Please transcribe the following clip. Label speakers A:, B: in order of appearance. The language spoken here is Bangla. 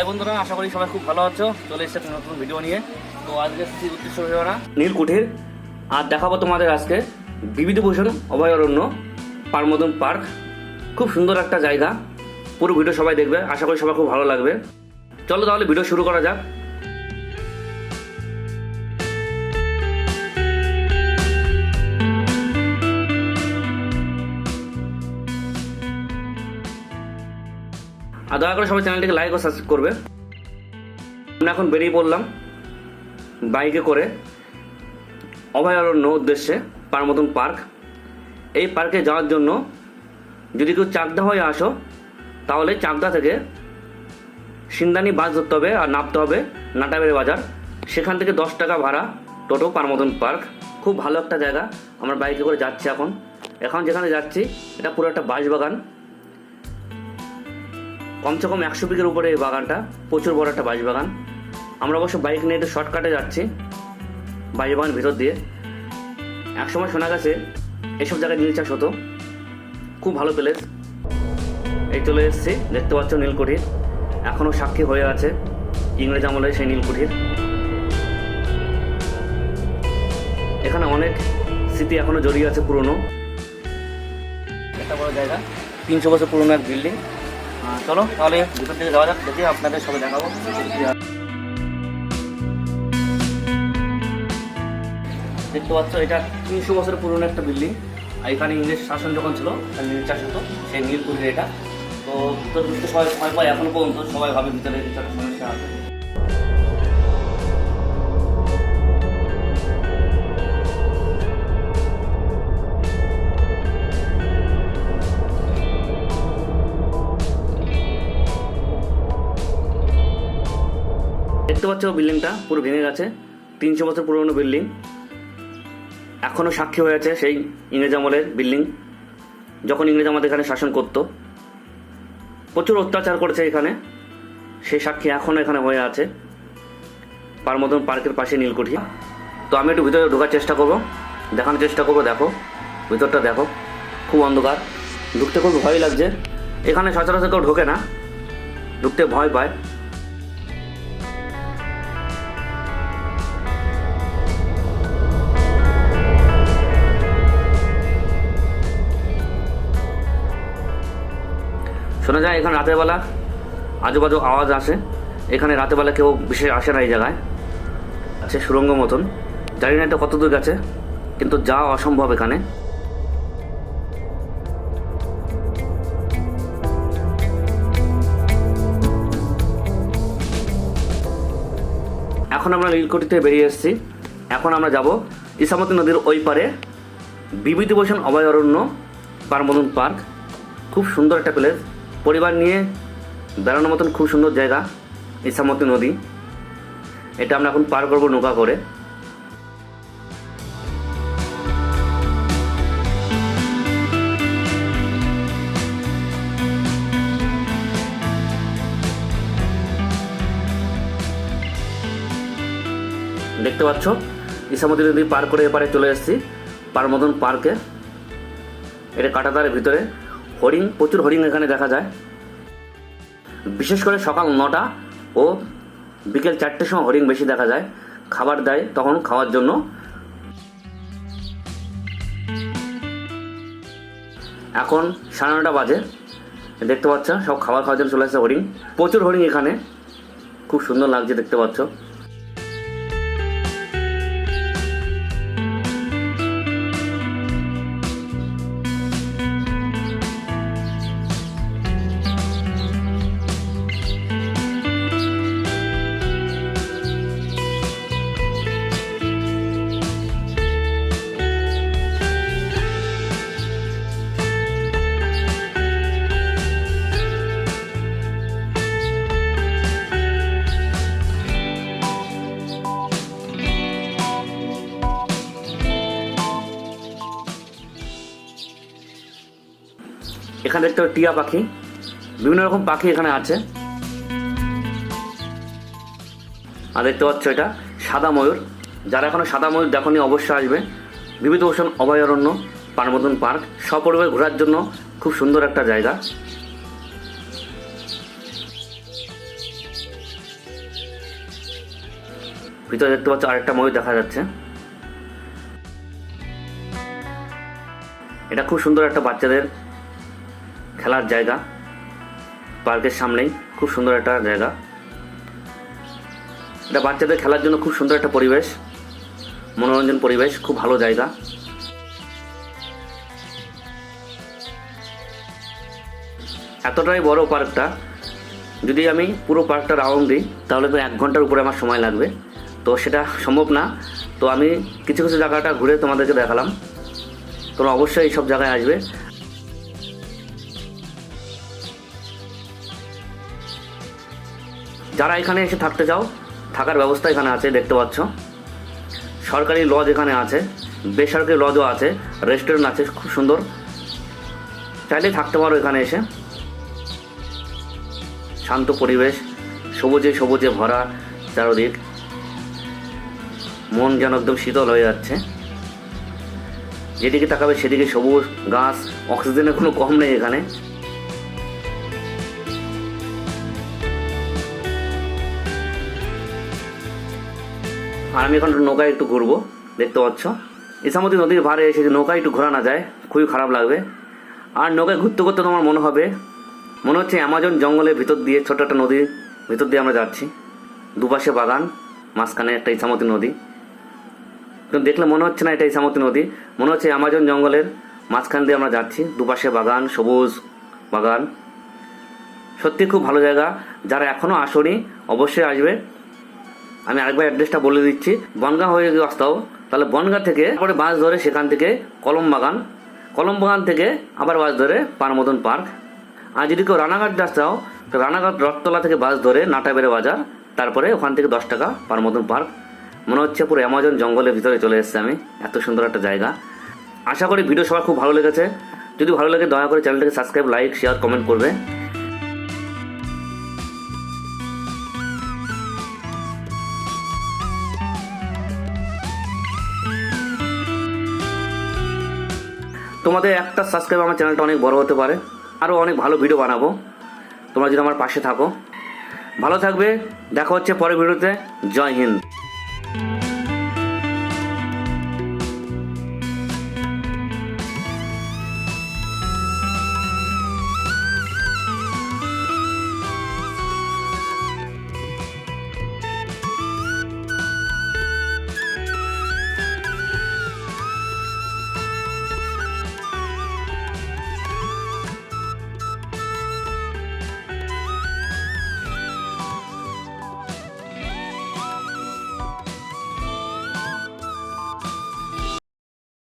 A: হাই বন্ধুরা, আশা করি সবাই খুব ভালো আছো। চলে এসেছে নতুন ভিডিও নিয়ে। তো আজকে এসেছি উদ্দেশ্য নীল নীলকুঠির। আর দেখাবো তোমাদের আজকে বিবিধভূষণ অভয়ারণ্য, পারমদন পার্ক। খুব সুন্দর একটা জায়গা। পুরো ভিডিও সবাই দেখবে। আশা করি সবাই খুব ভালো লাগবে। চলো তাহলে ভিডিও শুরু করা যাক। দয়া করে সবাই চ্যানেলটিকে লাইক ও সাবস্ক্রাইব করবে। আমরা এখন বেরিয়ে পড়লাম বাইকে করে অভয়ারণ্য উদ্দেশ্যে পারমতন পার্ক। এই পার্কে যাওয়ার জন্য যদি কেউ চাকদা হয়ে আসো, তাহলে চাকদা থেকে সিন্দানি বাস ধরতে হবে আর নামতে হবে নাটাবেড়ে বাজার। সেখান থেকে দশ টাকা ভাড়া টোটো পারমতন পার্ক। খুব ভালো একটা জায়গা। আমরা বাইকে করে যাচ্ছি এখন। এখন যেখানে যাচ্ছি, এটা পুরো একটা বাঁশবাগান। কমসে কম একশো বিঘের উপরে এই বাগানটা, প্রচুর বড় একটা বাঁশ বাগান। আমরা অবশ্য বাইক নিয়ে একটু শর্টকাটে যাচ্ছি, বাঁশ বাগান ভিতর দিয়ে। একসময় শোনা গেছে এইসব জায়গায় নীল চাষ হতো। খুব ভালো প্লেস। এই চলে এসেছি, দেখতে পাচ্ছ নীলকুঠির। এখনও সাক্ষী হয়ে আছে, ইংরেজ আমলে সেই নীলকুঠির। এখানে অনেক স্মৃতি এখনও জড়িয়ে আছে পুরনো। একটা বড় জায়গা, তিনশো বছর পুরনো এক বিল্ডিং চলো তাহলে ভিতর দিকে যাওয়া যাক, দেখি আপনাদের সবাই দেখাবো। দেখতে পাচ্ছ, এটা তিনশো বছর পুরনো একটা বিল্ডিং আর এখানে ইংরেজ শাসন যখন ছিল নীল চাষ হতো, সেই নীলকুঠির এটা। তো ভিতর ঢুকতে সবাই ভয় পায় এখনও পর্যন্ত সবাই ভাবে ভিতরে সমস্যা আছে। দেখতে পাচ্ছ বিল্ডিংটা, পুরো ভেঙে গেছে। তিনশো বছর পুরনো বিল্ডিং। এখনও সাক্ষী হয়ে আছে সেই ইংরেজ আমলের বিল্ডিং। যখন ইংরেজ আমাদের এখানে শাসন করত, প্রচুর অত্যাচার করেছে এখানে। সেই সাক্ষী এখনও এখানে হয়ে আছে। পারমদন পার্কের পাশে নীলকুঠি। তো আমি একটু ভিতরে ঢোকার চেষ্টা করব। দেখানোর চেষ্টা করব, দেখো। ভিতরটা দেখো। খুব অন্ধকার। ঢুকতে খুব ভয় লাগছে। এখানে সচরাচর কেউ ঢোকে না। ঢুকতে ভয় পায়। শোনা যায়, এখানে রাতের বেলা আজুবাজু আওয়াজ আসে। এখানে রাতের বেলা কেউ বিশেষ আসে না এই জায়গায়। আছে সুরঙ্গ মতন। জানি না এটা কত দূর গেছে, কিন্তু যাওয়া অসম্ভব এখানে। এখন আমরা নীলকুঠি থেকে বেরিয়ে এসেছি। এখন আমরা যাব ইসামতি নদীর ওই পারে বিভূতিভূষণ অভয়ারণ্য পারমদন পার্ক। খুব সুন্দর একটা প্লেস। পরিবার নিয়ে বেড়ানোর মতন খুব সুন্দর জায়গা, ইসামতি নদী। এটা আমরা এখন পার করব নৌকা করে। দেখতে পাচ্ছ, ইসামতি নদী পার করে এপারে চলে এসেছি পারমদন পার্কে। এটা কাটাতারের ভিতরে। হরিণ, প্রচুর হরিণ এখানে দেখা যায়। বিশেষ করে সকাল নটা ও বিকেল চারটের সময় হরিণ বেশি দেখা যায়। খাবার দেয়, তখন খাওয়ার জন্য। এখন সাড়ে নটা বাজে। দেখতে পাচ্ছ, সব খাবার খাওয়ার জন্য চলে আসছে হরিণ। প্রচুর হরিণ এখানে। খুব সুন্দর লাগছে, দেখতে পাচ্ছ। এখানে দেখতে পাচ্ছ টিয়া পাখি। বিভিন্ন রকম পাখি এখানে আছে। আর দেখতে পাচ্ছ এটা সাদা ময়ূর। যারা এখনও সাদা ময়ূর দেখনি, অবশ্যই আসবে। বিবিধ ভূষণ অভয়ারণ্য পানমদন পার্ক, সপরিবার ঘোরার জন্য খুব সুন্দর একটা জায়গা। ভিতরে দেখতে পাচ্ছ আরেকটা ময়ূর দেখা যাচ্ছে। এটা খুব সুন্দর একটা বাচ্চাদের খেলার জায়গা, পার্কের সামনেই খুব সুন্দর একটা জায়গা। এটা বাচ্চাদের খেলার জন্য খুব সুন্দর একটা পরিবেশ, মনোরঞ্জন পরিবেশ, খুব ভালো জায়গা। এতটাই বড় পার্কটা, যদি আমি পুরো পার্কটা রাউন্ড দিই, তাহলে তো এক ঘণ্টার উপরে আমার সময় লাগবে। তো সেটা সম্ভব না। তো আমি কিছু কিছু জায়গাটা ঘুরে তোমাদেরকে দেখালাম। তোমরা অবশ্যই এইসব জায়গায় আসবে। যারা এখানে এসে থাকতে চাও, থাকার ব্যবস্থা এখানে আছে, দেখতে পাচ্ছ। সরকারি লজ এখানে আছে, বেসরকারি লজও আছে, রেস্টুরেন্ট আছে, খুব সুন্দর। চাইলেই থাকতে পারো এখানে এসে। শান্ত পরিবেশ, সবুজে সবুজে ভরা চারদিক। মন যেন একদম শীতল হয়ে যাচ্ছে। যেদিকে তাকাবে সেদিকে সবুজ, গাছ, অক্সিজেনের কোনো কম নেই এখানে। আর আমি এখন নৌকায় একটু ঘুরবো, দেখতে পাচ্ছ। ইসামতি নদীর ভারে এসে নৌকায় একটু ঘোরা না যায়, খুবই খারাপ লাগবে। আর নৌকায় ঘুরতে ঘুরতে তোমার মনে হবে, মনে হচ্ছে অ্যামাজন জঙ্গলের ভিতর দিয়ে ছোট একটা নদীর ভিতর দিয়ে আমরা যাচ্ছি। দুপাশে বাগান, মাঝখানে একটা ইসামতি নদী। কিন্তু দেখলে মনে হচ্ছে না এটা ইসামতি নদী, মনে হচ্ছে অ্যামাজন জঙ্গলের মাঝখান দিয়ে আমরা যাচ্ছি, দুপাশে বাগান, সবুজ বাগান। সত্যি খুব ভালো জায়গা, যারা এখনও আসনি, অবশ্যই আসবে। আমি আরেকবার অ্যাড্রেসটা বলে দিচ্ছি। বনগাঁ হয়ে যদি আসতাও তাহলে বনগাঁ থেকে তারপরে বাস ধরে সেখান থেকে কলম বাগান। কলম বাগান থেকে আবার বাস ধরে পারমদন পার্ক। আর যদি কেউ রানাঘাট আসতাও তো রানাঘাট রথতলা থেকে বাস ধরে নাটাবেড়ে বাজার। তারপরে ওখান থেকে দশ টাকা পারমদন পার্ক। মনে হচ্ছে পুরো অ্যামাজন জঙ্গলের ভিতরে চলে এসেছে আমি। এত সুন্দর একটা জায়গা। আশা করি ভিডিও সবার খুব ভালো লেগেছে। যদি ভালো লাগে দয়া করে চ্যানেলটাকে সাবস্ক্রাইব লাইক শেয়ার কমেন্ট করবে। তোমাদের একটা সাবস্ক্রাইব আমার চ্যানেলটা অনেক বড় হতে পারে আরও অনেক ভালো ভিডিও বানাবো। তোমরা যদি আমার পাশে থাকো। ভালো থাকবে, দেখা হচ্ছে পরের ভিডিওতে জয় হিন্দ।